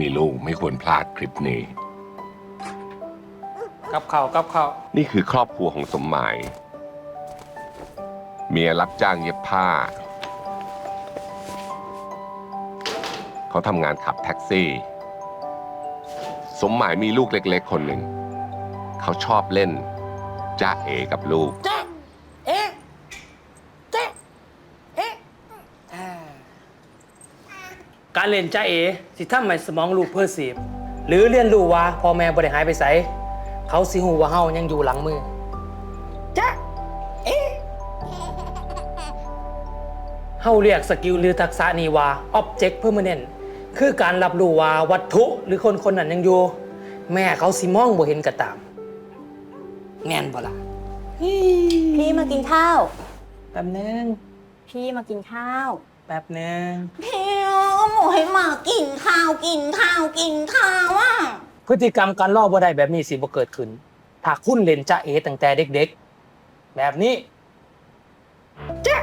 มีลูกไม่ควรพลาดคลิปนี้ กับเขาวกับเขาวนี่คือครอบครัวของสมหมาย เมียรับจ้างเย็บผ้า เขาทำงานขับแท็กซี่ สมหมายมีลูกเล็กๆคนหนึ่ง เขาชอบเล่นจ้าเอกับลูกจ๊ะเอ๊ะจ๊ะเอ๊ะอ่า การเล่นจ้าเอสิทำให้สมองลูกเพอร์ซีฟหรือเรียนรู้ว่าพ่อแม่บ่ได้หายไปไสเขาสิหูว่าเฮายังอยู่หลังมือจ๊ะเอ๊ะเฮาเรียกสกิลหรือทักษะนี้ว่า object permanent คือการรับรู้ว่าวัตถุหรือคนคนนั้นยังอยู่ แม่เขาสิมองบ่เห็นก็ตามแน่นบ่ล่ะพี่มากินข้าว แป๊บนึง พี่มากินข้าว แป๊บนึงพี่ก็หมู ให้มากินข้าวกินข้าวกินข้าวอะพฤติกรรมการล่อบ่ได้แบบนี้สิบ่เกิดขึ้น ถ้าคุณเล่นจ้าเอตั้งแต่เด็กๆ แบบนี้จ้า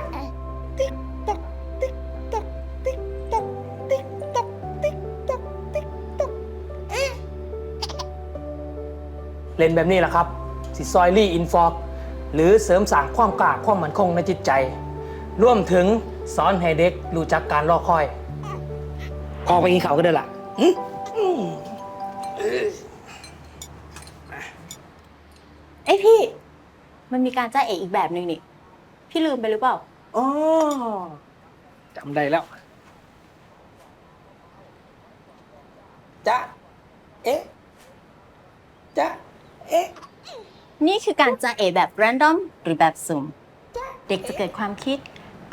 ติ๊กตอกติ๊กตอกติ๊กตอกติ๊กตอกติ๊กตอกติ๊กตอกเอ๊ะเล่นแบบนี้แหละครับ สิซอยลี่อินฟอกหรือเสริมสร้างความกล้าความมั่นคงในจิตใจรวมถึงสอนให้เด็กรู้จักการรอคอย ออกไปกินข้าวก็ได้ล่ะเอ้ยพี่ มันมีการจ้าเอกอีกแบบหนึ่งนี่ พี่ลืมไปหรือเปล่า อ๋อจำได้แล้ว จ๊ะ เอ๊ะ จ๊ะ เอ๊ะ นี่คือการจ้าเอกแบบ random หรือแบบสุ่ม เด็กจะเกิดความคิด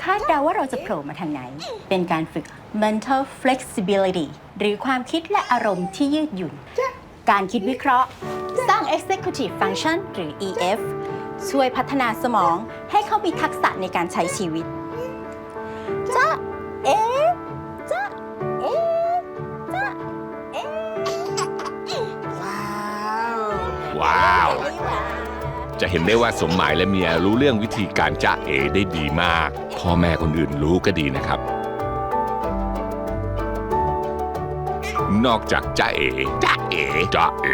คาดเดาว่าเราจะโผล่มาทางไหน เป็นการฝึก mental flexibility หรือความคิดและอารมณ์ที่ยืดหยุ่น การคิดวิเคราะห์ สร้าง executive function หรือ EF ช่วยพัฒนาสมองให้เขามีทักษะในการใช้ชีวิตจ้าเอ๊ะจ้าเอ๊ะจ้าเอ๊ะว้าวว้าว จะเห็นได้ว่าสมหมายและเมียรู้เรื่องวิธีการจ้าเอได้ดีมาก พ่อแม่คนอื่นรู้ก็ดีนะครับ นอกจากจ้าเอจ้าเอจ้าเอ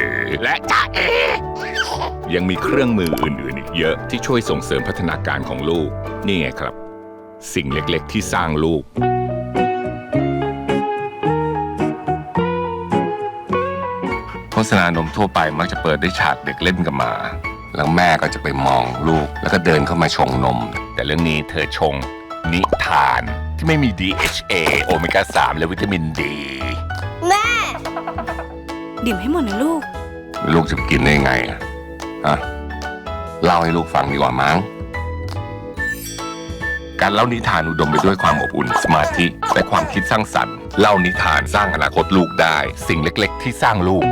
และจ้าเอยังมีเครื่องมืออื่นๆอีกเยอะที่ช่วยส่งเสริมพัฒนาการของลูก นี่ไงครับ สิ่งเล็กๆที่สร้างลูก โฆษณานมทั่วไปมักจะเปิดด้วยฉากเด็กเล่นกับหมา แล้วแม่ก็จะไปมองลูก แล้วก็เดินเข้ามาชงนม แต่เรื่องนี้เธอชงนิทานที่ไม่มี DHA โอเมก้า 3 และวิตามินดี ดื่มให้หมดนะลูก ลูกจะกินได้ไงอะฮะเล่าให้ลูกฟังดีกว่ามั้ง การเล่านิทานอุดมไปด้วยความอบอุ่นสมาธิและความคิดสร้างสรรค์ เล่านิทานสร้างอนาคตลูกได้ สิ่งเล็ก ๆ ที่สร้างลูก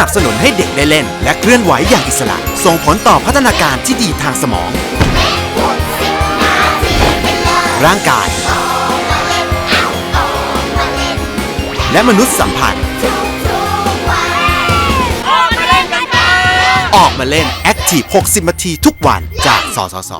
นับสนุนให้เด็กได้เล่น และเคลื่อนไหวอย่างอิสระ ส่งผลต่อพัฒนาการที่ดีทางสมอง ร่างกาย และมนุษยสัมพันธ์ ออกมาเล่น Active 60นาทีทุกวันจากสสส